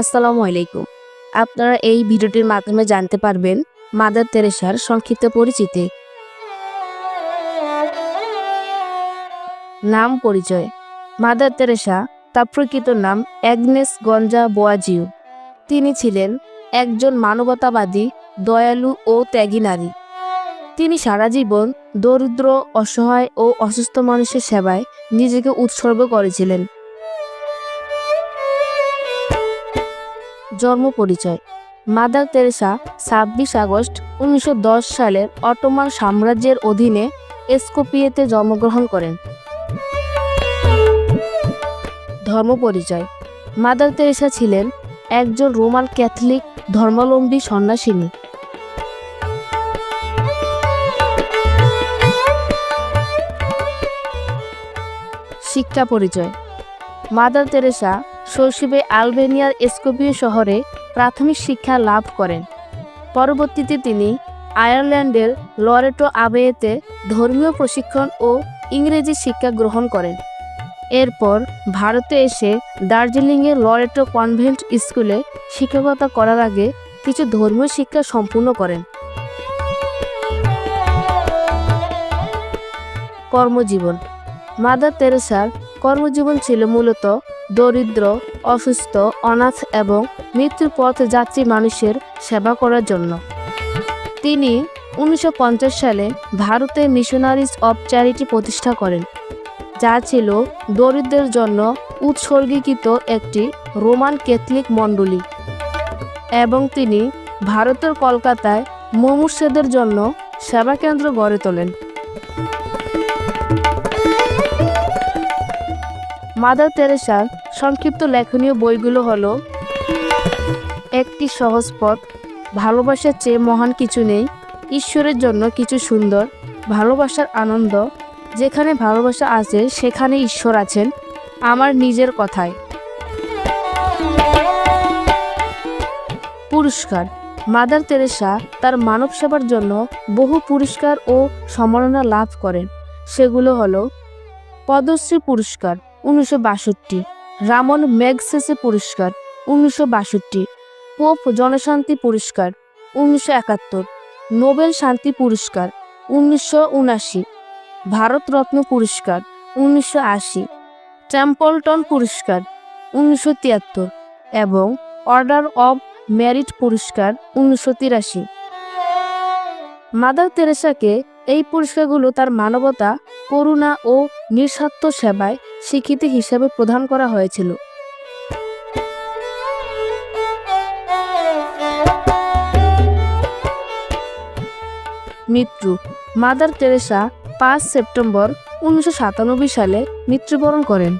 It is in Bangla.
আসসালামু আলাইকুম। আপনারা এই ভিডিওটির মাধ্যমে জানতে পারবেন মাদার তেরেসার সংক্ষিপ্ত পরিচিতি। নাম পরিচয়। মাদার তেরেসা, তার প্রকৃত নাম অ্যাগনেস গঞ্জা বোয়াজিউ। তিনি ছিলেন একজন মানবতাবাদী, দয়ালু ও ত্যাগী নারী। তিনি সারা জীবন দরিদ্র, অসহায় ও অসুস্থ মানুষের সেবায় নিজেকে উৎসর্গ করেছিলেন। জন্ম পরিচয়। মাদার তেরেসা ছাব্বিশ আগস্ট উনিশশো দশ সালের অটোমান সাম্রাজ্যের অধীনে এসকোপিয়েতে জন্মগ্রহণ করেন। ধর্ম পরিচয়। মাদার তেরেসা ছিলেন একজন রোমান ক্যাথলিক ধর্মাবলম্বী সন্ন্যাসিনী। শিক্ষা পরিচয়। মাদার তেরেসা শৈশবে আলবেনিয়ার এসকোপিও শহরে প্রাথমিক শিক্ষা লাভ করেন। পরবর্তীতে তিনি আয়ারল্যান্ডের লরেটো আবেয়েতে ধর্মীয় প্রশিক্ষণ ও ইংরেজি শিক্ষা গ্রহণ করেন। এরপর ভারতে এসে দার্জিলিংয়ে লরেটো কনভেন্ট স্কুলে শিক্ষকতা করার আগে কিছু ধর্মীয় শিক্ষা সম্পূর্ণ করেন। কর্মজীবন। মাদার তেরেসার কর্মজীবন ছিল মূলত দরিদ্র, অসুস্থ, অনাথ এবং মৃত্যুর পথ যাত্রী মানুষের সেবা করার জন্য। তিনি উনিশশো পঞ্চাশ সালে ভারতে মিশনারিজ অব চ্যারিটি প্রতিষ্ঠা করেন, যা ছিল দরিদ্রের জন্য উৎসর্গীকৃত একটি রোমান ক্যাথলিক মণ্ডলী এবং তিনি ভারতের কলকাতায় মুমূর্ষেদের জন্য সেবা কেন্দ্র গড়ে তোলেন। মাদার তেরেসার সংক্ষিপ্ত লেখনীয় বইগুলো হলো, একটি সহজ পথ, ভালোবাসার চেয়ে মহান কিছু নেই, ঈশ্বরের জন্য কিছু সুন্দর, ভালোবাসার আনন্দ, যেখানে ভালোবাসা আছে সেখানে ঈশ্বর আছেন, আমার নিজের কথায়। পুরস্কার, মাদার তেরেসা তার মানব সেবার জন্য বহু পুরস্কার ও সম্মাননা লাভ করেন। সেগুলো হলো, পদ্মশ্রী পুরস্কার উনিশশো বাষট্টি। রামন ম্যাগসেসে পুরস্কার, উনিশশো বাষট্টি। পোপ জনশান্তি পুরস্কার, উনিশশো একাত্তর। নোবেল শান্তি পুরস্কার, উনিশশো উনাশি ভারতরত্ন পুরস্কার, উনিশশো আশি। টেম্পলটন পুরস্কার, উনিশশো তিয়াত্তর। এবং অর্ডার অব মেরিট পুরস্কার, উনিশশো তিরাশি। মাদার তেরেসাকে এই পুরস্কারগুলো তার মানবতা, করুণা ও নিঃস্বার্থ সেবায় স্বীকৃতি হিসেবে প্রদান করা হয়েছিল। মৃত্যু। মাদার টেরেসা পাঁচ সেপ্টেম্বর উনিশশো সাতানব্বই সালে মৃত্যুবরণ করেন।